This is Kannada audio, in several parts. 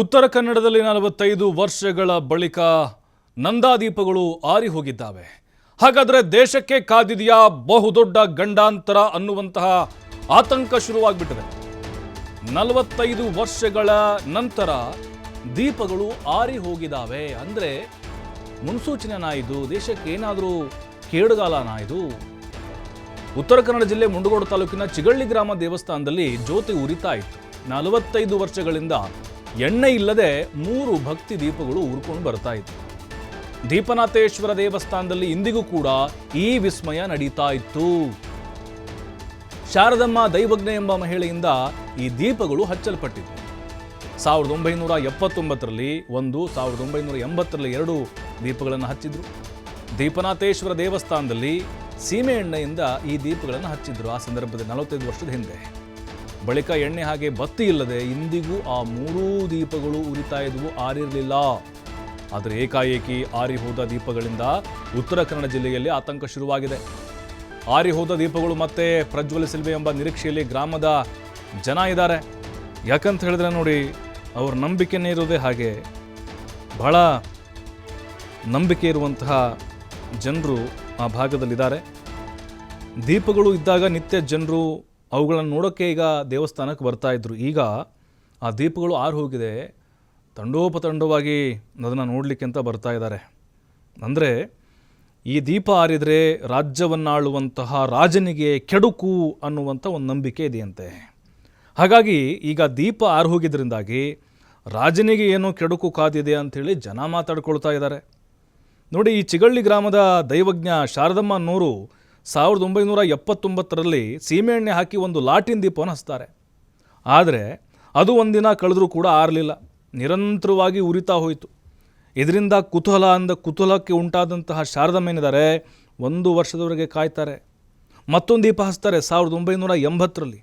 ಉತ್ತರ ಕನ್ನಡದಲ್ಲಿ ನಲವತ್ತೈದು ವರ್ಷಗಳ ಬಳಿಕ ನಂದಾದೀಪಗಳು ಆರಿ ಹೋಗಿದ್ದಾವೆ. ಹಾಗಾದರೆ ದೇಶಕ್ಕೆ ಕಾದಿದೆಯಾ ಬಹುದೊಡ್ಡ ಗಂಡಾಂತರ ಅನ್ನುವಂತಹ ಆತಂಕ ಶುರುವಾಗ್ಬಿಟ್ಟಿದೆ. ನಲವತ್ತೈದು ವರ್ಷಗಳ ನಂತರ ದೀಪಗಳು ಆರಿ ಹೋಗಿದ್ದಾವೆ. ಅಂದರೆ ಮುನ್ಸೂಚನೆನಾ ಇದು ದೇಶಕ್ಕೆ ಏನಾದರೂ ಕೇಡುಗಾಲನಾ ಉತ್ತರ ಕನ್ನಡ ಜಿಲ್ಲೆ ಮುಂಡಗೋಡು ತಾಲೂಕಿನ ಚಿಗಳ್ಳಿ ಗ್ರಾಮ ದೇವಸ್ಥಾನದಲ್ಲಿ ಜ್ಯೋತಿ ಉರಿತಾ ಇತ್ತು. ನಲವತ್ತೈದು ವರ್ಷಗಳಿಂದ ಎಣ್ಣೆ ಇಲ್ಲದೆ ಮೂರು ಭಕ್ತಿ ದೀಪಗಳು ಉರ್ಕೊಂಡು ಬರ್ತಾ ಇತ್ತು. ದೀಪನಾಥೇಶ್ವರ ದೇವಸ್ಥಾನದಲ್ಲಿ ಇಂದಿಗೂ ಕೂಡ ಈ ವಿಸ್ಮಯ ನಡೀತಾ ಇತ್ತು. ಶಾರದಮ್ಮ ದೈವಜ್ಞ ಎಂಬ ಮಹಿಳೆಯಿಂದ ಈ ದೀಪಗಳು ಹಚ್ಚಲ್ಪಟ್ಟಿದ್ವು. ಸಾವಿರದ ಒಂಬೈನೂರ ಎಪ್ಪತ್ತೊಂಬತ್ತರಲ್ಲಿ ಒಂದು, ಸಾವಿರದ ಒಂಬೈನೂರ ಎಂಬತ್ತರಲ್ಲಿ ಎರಡು ದೀಪಗಳನ್ನು ಹಚ್ಚಿದ್ರು. ದೀಪನಾಥೇಶ್ವರ ದೇವಸ್ಥಾನದಲ್ಲಿ ಸೀಮೆ ಎಣ್ಣೆಯಿಂದ ಈ ದೀಪಗಳನ್ನು ಹಚ್ಚಿದ್ರು. ಆ ಸಂದರ್ಭದಲ್ಲಿ ನಲವತ್ತೈದು ವರ್ಷದ ಹಿಂದೆ. ಬಳಿಕ ಎಣ್ಣೆ ಹಾಗೆ ಬತ್ತಿ ಇಲ್ಲದೆ ಇಂದಿಗೂ ಆ ಮೂರೂ ದೀಪಗಳು ಉರಿತಾ ಇದ್ವು, ಆರಿರಲಿಲ್ಲ. ಆದರೆ ಏಕಾಏಕಿ ಆರಿ ಹೋದ ದೀಪಗಳಿಂದ ಉತ್ತರ ಕನ್ನಡ ಜಿಲ್ಲೆಯಲ್ಲಿ ಆತಂಕ ಶುರುವಾಗಿದೆ. ಆರಿ ಹೋದ ದೀಪಗಳು ಮತ್ತೆ ಪ್ರಜ್ವಲಿಸಲಿವೆ ಎಂಬ ನಿರೀಕ್ಷೆಯಲ್ಲಿ ಗ್ರಾಮದ ಜನ ಇದ್ದಾರೆ. ಯಾಕಂತ ಹೇಳಿದ್ರೆ ನೋಡಿ, ಅವ್ರ ನಂಬಿಕೆನೇ ಇರೋದೇ ಹಾಗೆ. ಬಹಳ ನಂಬಿಕೆ ಇರುವಂತಹ ಜನರು ಆ ಭಾಗದಲ್ಲಿದ್ದಾರೆ. ದೀಪಗಳು ಇದ್ದಾಗ ನಿತ್ಯ ಜನರು ಅವುಗಳನ್ನು ನೋಡೋಕ್ಕೆ ಈಗ ದೇವಸ್ಥಾನಕ್ಕೆ ಬರ್ತಾ ಇದ್ರು. ಈಗ ಆ ದೀಪಗಳು ಆರು ಹೋಗಿದೆ. ತಂಡೋಪತಂಡವಾಗಿ ಅದನ್ನು ನೋಡಲಿಕ್ಕೆ ಅಂತ ಬರ್ತಾ ಇದ್ದಾರೆ. ಅಂದರೆ ಈ ದೀಪ ಆರಿದರೆ ರಾಜ್ಯವನ್ನಾಳುವಂತಹ ರಾಜನಿಗೆ ಕೆಡುಕು ಅನ್ನುವಂಥ ಒಂದು ನಂಬಿಕೆ ಇದೆಯಂತೆ. ಹಾಗಾಗಿ ಈಗ ದೀಪ ಆರು ಹೋಗಿದ್ದರಿಂದಾಗಿ ರಾಜನಿಗೆ ಏನೋ ಕೆಡುಕು ಕಾದಿದೆ ಅಂಥೇಳಿ ಜನ ಮಾತಾಡ್ಕೊಳ್ತಾ ಇದ್ದಾರೆ. ನೋಡಿ ಈ ಚಿಗಳ್ಳಿ ಗ್ರಾಮದ ದೈವಜ್ಞ ಶಾರದಮ್ಮ ಅನ್ನೋರು ಸಾವಿರದ ಒಂಬೈನೂರ ಎಪ್ಪತ್ತೊಂಬತ್ತರಲ್ಲಿ ಸೀಮೆಎಣ್ಣೆ ಹಾಕಿ ಒಂದು ಲಾಟಿನ್ ದೀಪವನ್ನು ಹಚ್ತಾರೆ. ಆದರೆ ಅದು ಒಂದಿನ ಕಳೆದರೂ ಕೂಡ ಆರಲಿಲ್ಲ. ನಿರಂತರವಾಗಿ ಉರಿತಾ ಹೋಯಿತು. ಇದರಿಂದ ಕುತೂಹಲ ಅಂದ ಕುತೂಹಲಕ್ಕೆ ಉಂಟಾದಂತಹ ಶಾರದಮ್ಮೇನಿದ್ದಾರೆ ಒಂದು ವರ್ಷದವರೆಗೆ ಕಾಯ್ತಾರೆ. ಮತ್ತೊಂದು ದೀಪ ಹಚ್ತಾರೆ ಸಾವಿರದ ಒಂಬೈನೂರ ಎಂಬತ್ತರಲ್ಲಿ.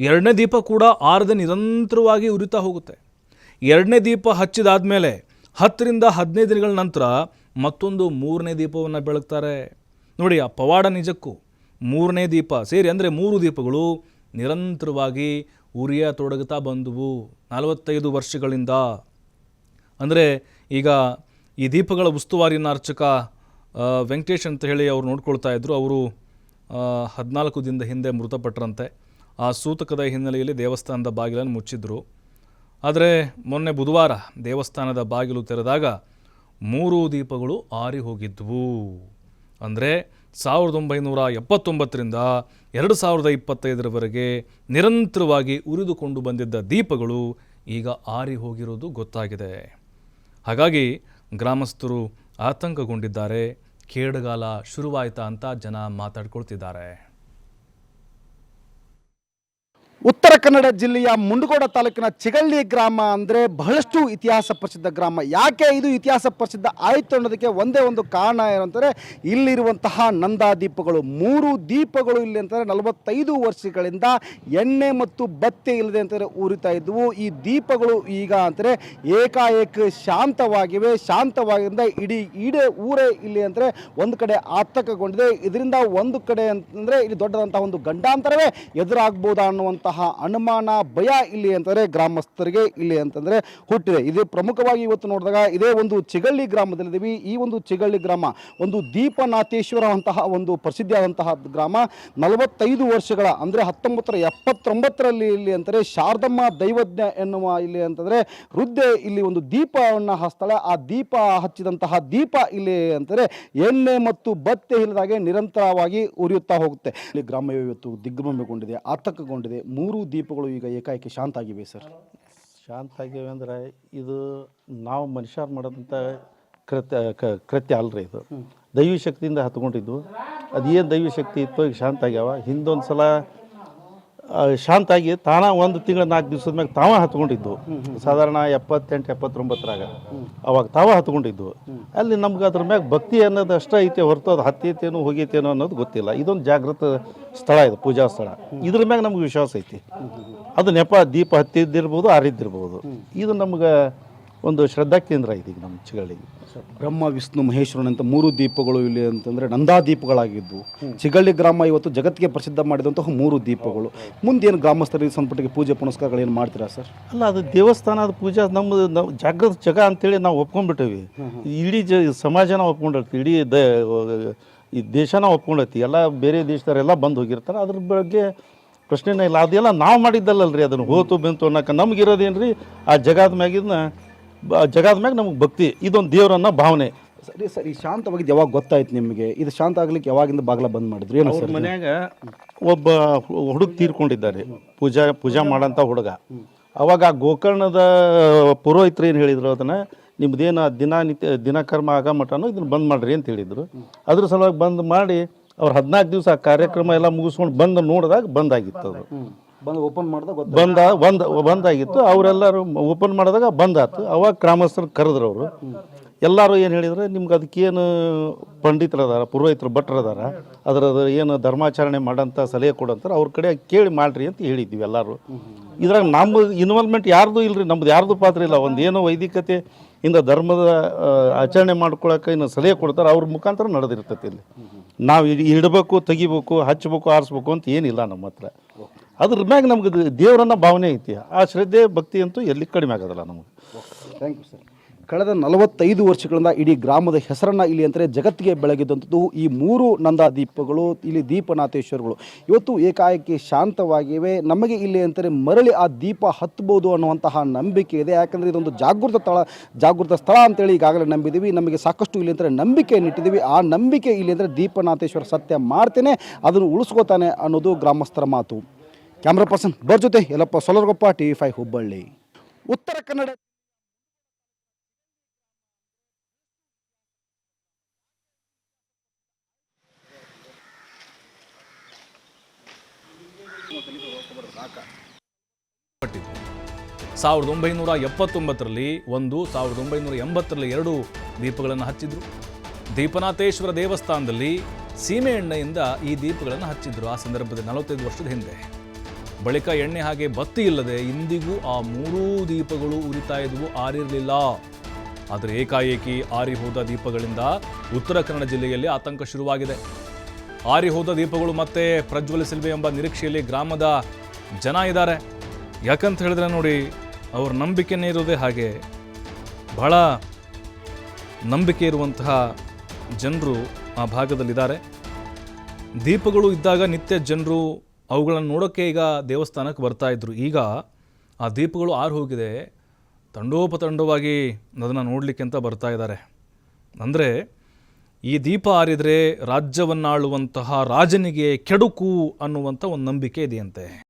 ಎರಡನೇ ದೀಪ ಕೂಡ ಆರದೆ ನಿರಂತರವಾಗಿ ಉರಿತಾ ಹೋಗುತ್ತೆ. ಎರಡನೇ ದೀಪ ಹಚ್ಚಿದಾದಮೇಲೆ ಹತ್ತರಿಂದ ಹದಿನೈದು ದಿನಗಳ ನಂತರ ಮತ್ತೊಂದು ಮೂರನೇ ದೀಪವನ್ನು ಬೆಳಗ್ತಾರೆ. ನೋಡಿ, ಆ ಪವಾಡ ನಿಜಕ್ಕೂ ಮೂರನೇ ದೀಪ ಸೇರಿ ಅಂದರೆ ಮೂರು ದೀಪಗಳು ನಿರಂತರವಾಗಿ ಉರಿಯ ತೊಡಗುತ್ತಾ ಬಂದವು ನಲವತ್ತೈದು ವರ್ಷಗಳಿಂದ. ಅಂದರೆ ಈಗ ಈ ದೀಪಗಳ ಉಸ್ತುವಾರಿಯನ್ನು ಅರ್ಚಕ ವೆಂಕಟೇಶ್ ಅಂತ ಹೇಳಿ ಅವ್ರು ನೋಡ್ಕೊಳ್ತಾ ಇದ್ದರು ಅವರು ಹದಿನಾಲ್ಕು ದಿನದ ಹಿಂದೆ ಮೃತಪಟ್ಟರಂತೆ ಆ ಸೂತಕದ ಹಿನ್ನೆಲೆಯಲ್ಲಿ ದೇವಸ್ಥಾನದ ಬಾಗಿಲನ್ನು ಮುಚ್ಚಿದ್ರು. ಆದರೆ ಮೊನ್ನೆ ಬುಧವಾರ ದೇವಸ್ಥಾನದ ಬಾಗಿಲು ತೆರೆದಾಗ ಮೂರು ದೀಪಗಳು ಆರಿ ಹೋಗಿದ್ವು. ಅಂದರೆ ಸಾವಿರದ ಒಂಬೈನೂರ ಎಪ್ಪತ್ತೊಂಬತ್ತರಿಂದ ಎರಡು ಸಾವಿರದ ಇಪ್ಪತ್ತೈದರವರೆಗೆ ನಿರಂತರವಾಗಿ ಉರಿದುಕೊಂಡು ಬಂದಿದ್ದ ದೀಪಗಳು ಈಗ ಆರಿ ಹೋಗಿರೋದು ಗೊತ್ತಾಗಿದೆ. ಹಾಗಾಗಿ ಗ್ರಾಮಸ್ಥರು ಆತಂಕಗೊಂಡಿದ್ದಾರೆ. ಕೇಡುಗಾಲ ಶುರುವಾಯಿತಾ ಅಂತ ಜನ ಮಾತಾಡ್ಕೊಳ್ತಿದ್ದಾರೆ. ಉತ್ತರ ಕನ್ನಡ ಜಿಲ್ಲೆಯ ಮುಂಡಗೋಡ ತಾಲೂಕಿನ ಚಿಗಳ್ಳಿ ಗ್ರಾಮ ಅಂದರೆ ಬಹಳಷ್ಟು ಇತಿಹಾಸ ಪ್ರಸಿದ್ಧ ಗ್ರಾಮ. ಯಾಕೆ ಇದು ಇತಿಹಾಸ ಪ್ರಸಿದ್ಧ ಆಯಿತು ಅನ್ನೋದಕ್ಕೆ ಒಂದೇ ಒಂದು ಕಾರಣ ಏನಂತಾರೆ ಇಲ್ಲಿರುವಂತಹ ನಂದಾ ದೀಪಗಳು ಮೂರು ದೀಪಗಳು ಇಲ್ಲಿ ಅಂತಂದರೆ ನಲವತ್ತೈದು ವರ್ಷಗಳಿಂದ ಎಣ್ಣೆ ಮತ್ತು ಬತ್ತೆ ಇಲ್ಲದೆ ಅಂತಾರೆ ಉರಿತಾ ಇದ್ದವು ಈ ದೀಪಗಳು ಈಗ ಅಂದರೆ ಏಕಾಏಕ ಶಾಂತವಾಗಿವೆ. ಶಾಂತವಾಗಿಂದ ಇಡೀ ಇಡೀ ಊರೇ ಇಲ್ಲಿ ಅಂದರೆ ಒಂದು ಕಡೆ ಆತಂಕಗೊಂಡಿದೆ. ಇದರಿಂದ ಒಂದು ಕಡೆ ಅಂತಂದರೆ ಇಲ್ಲಿ ದೊಡ್ಡದಂತಹ ಒಂದು ಗಂಡಾಂತರವೇ ಎದುರಾಗ್ಬೋದಾ ಅನ್ನುವಂತಹ ಅನುಮಾನ, ಭಯ ಇಲ್ಲಿ ಅಂತಂದರೆ ಗ್ರಾಮಸ್ಥರಿಗೆ ಇಲ್ಲಿ ಅಂತಂದರೆ ಹುಟ್ಟಿದೆ. ಇದು ಪ್ರಮುಖವಾಗಿ ಇವತ್ತು ನೋಡಿದಾಗ ಇದೇ ಒಂದು ಚಿಗಳ್ಳಿ ಗ್ರಾಮದಲ್ಲಿದ್ದೀವಿ ಈ ಒಂದು ಚಿಗಳ್ಳಿ ಗ್ರಾಮ ಒಂದು ದೀಪನಾಥೇಶ್ವರ ಅಂತಹ ಒಂದು ಪ್ರಸಿದ್ಧಿಯಾದಂತಹ ಗ್ರಾಮ. ನಲವತ್ತೈದು ವರ್ಷಗಳ, ಅಂದರೆ ಹತ್ತೊಂಬತ್ತರ ಎಪ್ಪತ್ತೊಂಬತ್ತರಲ್ಲಿ ಇಲ್ಲಿ ಅಂತಾರೆ ಶಾರದಮ್ಮ ದೈವಜ್ಞ ಎನ್ನುವ ಇಲ್ಲಿ ಅಂತಂದರೆ ವೃದ್ಧೆ ಇಲ್ಲಿ ಒಂದು ದೀಪವನ್ನು ಹಚ್ತಾಳೆ. ಆ ದೀಪ ಹಚ್ಚಿದಂತಹ ದೀಪ ಇಲ್ಲಿ ಅಂತಂದ್ರೆ ಎಣ್ಣೆ ಮತ್ತು ಬತ್ತೆ ಇಲ್ಲದಾಗೆ ನಿರಂತರವಾಗಿ ಉರಿಯುತ್ತಾ ಹೋಗುತ್ತೆ. ಇಲ್ಲಿ ಗ್ರಾಮ ಇವತ್ತು ದಿಗ್ಭ್ರಮೆಗೊಂಡಿದೆ ಆತಂಕಗೊಂಡಿದೆ. ಮೂರು ದೀಪಗಳು ಈಗ ಏಕಾಏಕಿ ಶಾಂತ ಆಗಿವೆ ಸರ್. ಶಾಂತ ಆಗಿವೆ ಅಂದ್ರೆ ಇದು ನಾವು ಮನುಷ್ಯರು ಮಾಡೋದಂಥ ಕೃತ್ಯ ಕ- ಕೃತ್ಯ ಅಲ್ರಿ ಇದು. ದೈವಿ ಶಕ್ತಿಯಿಂದ ಹತ್ಕೊಂಡಿದ್ದು ಅದೇನು ದೈವಿ ಶಕ್ತಿ ಇತ್ತು ಈಗ ಶಾಂತ ಆಗ್ಯಾವ ಹಿಂದೊಂದು ಸಲ ಆ, ಶಾಂತ ಆಗಿ ತಾನ ಒಂದು ತಿಂಗಳ ನಾಲ್ಕು ದಿವಸದ ಮ್ಯಾಗ ತಾವ ಹತ್ಕೊಂಡಿದ್ದು. ಸಾಧಾರಣ ಎಪ್ಪತ್ತೆಂಟು ಎಪ್ಪತ್ತೊಂಬತ್ತರಾಗ. ಅವಾಗ ತಾವ ಹತ್ಕೊಂಡಿದ್ದು. ಅಲ್ಲಿ ನಮ್ಗೆ ಅದ್ರ ಮ್ಯಾಗ ಭಕ್ತಿ ಅನ್ನೋದು ಅಷ್ಟ ಐತೆ ಹೊರತು ಅದು ಹತ್ತೈತೇನೋ ಹೋಗೈತೇನೋ ಅನ್ನೋದು ಗೊತ್ತಿಲ್ಲ. ಇದೊಂದು ಜಾಗೃತ ಸ್ಥಳ ಇದು ಪೂಜಾ ಸ್ಥಳ. ಇದ್ರ ಮ್ಯಾಗ ನಮ್ಗೆ ವಿಶ್ವಾಸ ಐತಿ. ಅದು ನೆಪ ದೀಪ ಹತ್ತಿದ್ದಿರ್ಬೋದು ಆರಿದ್ದಿರ್ಬೋದು. ಇದು ನಮ್ಗೆ ಒಂದು ಶ್ರದ್ಧಾ ಕೇಂದ್ರ ಇದೆ ಈಗ ನಮ್ಮ ಚಿಗಳ್ಳಿಗೆ. ಬ್ರಹ್ಮ ವಿಷ್ಣು ಮಹೇಶ್ವರನ್ ಅಂತ ಮೂರು ದೀಪಗಳು ಇಲ್ಲಿ ಅಂತಂದ್ರೆ ನಂದಾ ದೀಪಗಳಾಗಿದ್ವು ಚಿಗಳ್ಳಿ ಗ್ರಾಮ ಇವತ್ತು ಜಗತ್ತಿಗೆ ಪ್ರಸಿದ್ಧ ಮಾಡಿದಂತಹ ಮೂರು ದೀಪಗಳು. ಮುಂದೇನು ಗ್ರಾಮಸ್ಥರಿಗೆ ಸಂಪುಟಕ್ಕೆ ಪೂಜೆ ಪುನಸ್ಕಾರಗಳು ಏನು ಮಾಡ್ತೀರಾ ಸರ್? ಅಲ್ಲ ಅದು ದೇವಸ್ಥಾನದ ಪೂಜೆ ನಮ್ಮ ನಾವು ಜಗ ಅಂತೇಳಿ ನಾವು ಒಪ್ಕೊಂಡ್ಬಿಟ್ಟೇವಿ. ಇಡೀ ಜ ಸಮಾಜನ ಒಪ್ಕೊಂಡಿರ್ತೀವಿ ಇಡೀ ದ ಈ ದೇಶನ ಒಪ್ಕೊಂಡೈತಿ ಎಲ್ಲ ಬೇರೆ ದೇಶದವರೆಲ್ಲ ಬಂದು ಹೋಗಿರ್ತಾರೆ. ಅದ್ರ ಬಗ್ಗೆ ಪ್ರಶ್ನೆನೇ ಇಲ್ಲ. ಅದೆಲ್ಲ ನಾವು ಮಾಡಿದ್ದಲ್ಲಲ್ರಿ ಅದನ್ನು. ಹೋತು ಬಂತು ಅನ್ನೋಕೆ ನಮಗಿರೋದೇನು ರೀ ಆ ಜಗದ ಮ್ಯಾಗಿನ ಬ- ಜಗದ ಮ್ಯಾಗ ನಮಗೆ ಭಕ್ತಿ ಇದೊಂದು ದೇವರನ್ನ ಭಾವನೆ. ಸರಿ ಸರಿ ಈ ಶಾಂತವಾಗಿದ್ದು ಯಾವಾಗ ಗೊತ್ತಾಯ್ತು ನಿಮಗೆ? ಇದು ಶಾಂತ ಆಗ್ಲಿಕ್ಕೆ ಯಾವಾಗಿಂದ ಬಾಗ್ಲ ಬಂದ್ ಮಾಡಿದ್ರು? ಏನು ಅವ್ರ ಸರ್ ಮನ್ಯಾಗ ಒಬ್ಬ ಹುಡುಗ ತೀರ್ಕೊಂಡಿದ್ದಾರೆ ಪೂಜಾ ಪೂಜಾ ಮಾಡಂತ ಹುಡುಗ. ಅವಾಗ ಆ ಗೋಕರ್ಣದ ಪುರೋಹಿತರು ಏನು ಹೇಳಿದ್ರು ಅದನ್ನ ನಿಮ್ದೇನು ದಿನನಿತ್ಯ ದಿನಕರ್ಮ ಆಗ ಮಟನು ಇದನ್ನ ಬಂದ್ ಮಾಡ್ರಿ ಅಂತ ಹೇಳಿದ್ರು. ಅದ್ರ ಸಲುವಾಗಿ ಬಂದ್ ಮಾಡಿ ಅವ್ರು ಹದಿನಾಲ್ಕು ದಿವಸ ಆ ಕಾರ್ಯಕ್ರಮ ಎಲ್ಲ ಮುಗಿಸ್ಕೊಂಡು ಬಂದು ನೋಡಿದಾಗ ಬಂದಾಗಿತ್ತು ಅದು. ಬಂದು ಓಪನ್ ಮಾಡಿದಾಗ ಬಂದ, ಬಂದ್, ಬಂದಾಗಿತ್ತು. ಅವರೆಲ್ಲರೂ ಓಪನ್ ಮಾಡಿದಾಗ ಬಂದಾತು ಅವಾಗ ಗ್ರಾಮಸ್ಥರು ಕರೆದ್ರು ಅವರು. ಎಲ್ಲರೂ ಏನು ಹೇಳಿದ್ರು, ನಿಮ್ಗೆ ಅದಕ್ಕೇನು ಪಂಡಿತರು ಅದಾರ ಪುರೋಹಿತರು ಭಟ್ರು ಅದಾರ ಏನು ಧರ್ಮಾಚರಣೆ ಮಾಡಂತ ಸಲಹೆ ಕೊಡಂತಾರೆ, ಅವ್ರ ಕಡೆ ಕೇಳಿ ಮಾಡ್ರಿ ಅಂತ ಹೇಳಿದ್ವಿ ಎಲ್ಲರೂ. ಇದ್ರಾಗ ನಮ್ಮ ಇನ್ವಾಲ್ವ್ಮೆಂಟ್ ಯಾರ್ದು ಇಲ್ರಿ? ನಮ್ದು ಯಾರ್ದು ಪಾತ್ರ ಇಲ್ಲ. ಒಂದು ಏನೋ ವೈದಿಕತೆ ಇಂದ ಧರ್ಮದ ಆಚರಣೆ ಮಾಡ್ಕೊಳಕ್ಕೆ ಇನ್ನು ಸಲಹೆ ಕೊಡ್ತಾರೆ, ಅವ್ರ ಮುಖಾಂತರ ನಡೆದಿರ್ತೈತಿ ಇಲ್ಲಿ. ನಾವು ಇಡ್- ಇಡಬೇಕು ತೆಗಿಬೇಕು ಹಚ್ಚಬೇಕು ಆರಿಸ್ಬೇಕು ಅಂತ ಏನಿಲ್ಲ ನಮ್ಮ ಹತ್ರ. ಅದ್ರ ಮ್ಯಾಗ ನಮ್ಗೆ ದೇವರನ್ನ ಭಾವನೆ ಐತಿ. ಆ ಶ್ರದ್ಧೆ, ಭಕ್ತಿ ಅಂತೂ ಎಲ್ಲಿ ಕಡಿಮೆ ಆಗೋದಿಲ್ಲ ನಮಗೆ. ಥ್ಯಾಂಕ್ ಯು ಸರ್ ಕಳೆದ ನಲವತ್ತೈದು ವರ್ಷಗಳಿಂದ ಇಡೀ ಗ್ರಾಮದ ಹೆಸರನ್ನ ಇಲ್ಲಿ ಅಂದರೆ ಜಗತ್ತಿಗೆ ಬೆಳಗಿದ್ದಂಥದ್ದು ಈ ಮೂರು ನಂದಾ ದೀಪಗಳು ಇಲ್ಲಿ ದೀಪನಾಥೇಶ್ವರಗಳು. ಇವತ್ತು ಏಕಾಏಕಿ ಶಾಂತವಾಗಿವೆ. ನಮಗೆ ಇಲ್ಲಿ ಅಂತಾರೆ ಮರಳಿ ಆ ದೀಪ ಹತ್ತಬಹುದು ಅನ್ನುವಂತಹ ನಂಬಿಕೆ ಇದೆ. ಯಾಕಂದರೆ ಇದೊಂದು ಜಾಗೃತ ಸ್ಥಳ ಜಾಗೃತ ಸ್ಥಳ ಅಂತೇಳಿ ಈಗಾಗಲೇ ನಂಬಿದ್ದೀವಿ ನಮಗೆ ಸಾಕಷ್ಟು ಇಲ್ಲಿ ಅಂದರೆ ನಂಬಿಕೆಯನ್ನು ಇಟ್ಟಿದ್ದೀವಿ ಆ ನಂಬಿಕೆ ಇಲ್ಲಿ ಅಂದರೆ ದೀಪನಾಥೇಶ್ವರ ಸತ್ಯ ಮಾಡ್ತೇನೆ. ಅದನ್ನು ಉಳಿಸ್ಕೋತಾನೆ ಅನ್ನೋದು ಗ್ರಾಮಸ್ಥರ ಮಾತು. ಕ್ಯಾಮ್ರಾ ಪರ್ಸನ್ ಬರ್ ಜೊತೆ Yellappa Solargoppa T V five Hubballi. Uttara Kannada. ಸಾವಿರದ ಒಂಬೈನೂರ ಎಪ್ಪತ್ತೊಂಬತ್ತರಲ್ಲಿ ಒಂದು, ಸಾವಿರದ ಒಂಬೈನೂರ ಎಂಬತ್ತರಲ್ಲಿ ಎರಡು ದೀಪಗಳನ್ನು ಹಚ್ಚಿದ್ರು. ದೀಪನಾಥೇಶ್ವರ ದೇವಸ್ಥಾನದಲ್ಲಿ ಸೀಮೆ ಎಣ್ಣೆಯಿಂದ ಈ ದೀಪಗಳನ್ನು ಹಚ್ಚಿದ್ರು. ಆ ಸಂದರ್ಭದಲ್ಲಿ ನಲವತ್ತೈದು ವರ್ಷದ ಹಿಂದೆ. ಬಳಿಕ ಎಣ್ಣೆ ಹಾಗೆ ಬತ್ತಿ ಇಲ್ಲದೆ ಇಂದಿಗೂ ಆ ಮೂರೂ ದೀಪಗಳು ಉರಿತಾ ಇದ್ವು, ಆರಿರಲಿಲ್ಲ. ಆದರೆ ಏಕಾಏಕಿ ಆರಿ ಹೋದ ದೀಪಗಳಿಂದ ಉತ್ತರ ಕನ್ನಡ ಜಿಲ್ಲೆಯಲ್ಲಿ ಆತಂಕ ಶುರುವಾಗಿದೆ. ಆರಿ ಹೋದ ದೀಪಗಳು ಮತ್ತೆ ಪ್ರಜ್ವಲಿಸಲಿವೆ ಎಂಬ ನಿರೀಕ್ಷೆಯಲ್ಲಿ ಗ್ರಾಮದ ಜನ ಇದ್ದಾರೆ. ಯಾಕಂತ ಹೇಳಿದ್ರೆ ನೋಡಿ, ಅವ್ರ ನಂಬಿಕೆನೇ ಇರೋದೇ ಹಾಗೆ. ಬಹಳ ನಂಬಿಕೆ ಇರುವಂತಹ ಜನರು ಆ ಭಾಗದಲ್ಲಿದ್ದಾರೆ. ದೀಪಗಳು ಇದ್ದಾಗ ನಿತ್ಯ ಜನರು ಅವುಗಳನ್ನು ನೋಡೋಕ್ಕೆ ಈಗ ದೇವಸ್ಥಾನಕ್ಕೆ ಬರ್ತಾ ಇದ್ರು. ಈಗ ಆ ದೀಪಗಳು ಆರು ಹೋಗಿದೆ. ತಂಡೋಪತಂಡವಾಗಿ ಅದನ್ನು ನೋಡಲಿಕ್ಕೆ ಅಂತ ಬರ್ತಾ ಇದ್ದಾರೆ. ಅಂದರೆ ಈ ದೀಪ ಆರಿದರೆ ರಾಜ್ಯವನ್ನಾಳುವಂತಹ ರಾಜನಿಗೆ ಕೆಡುಕು ಅನ್ನುವಂಥ ಒಂದು ನಂಬಿಕೆ ಇದೆಯಂತೆ.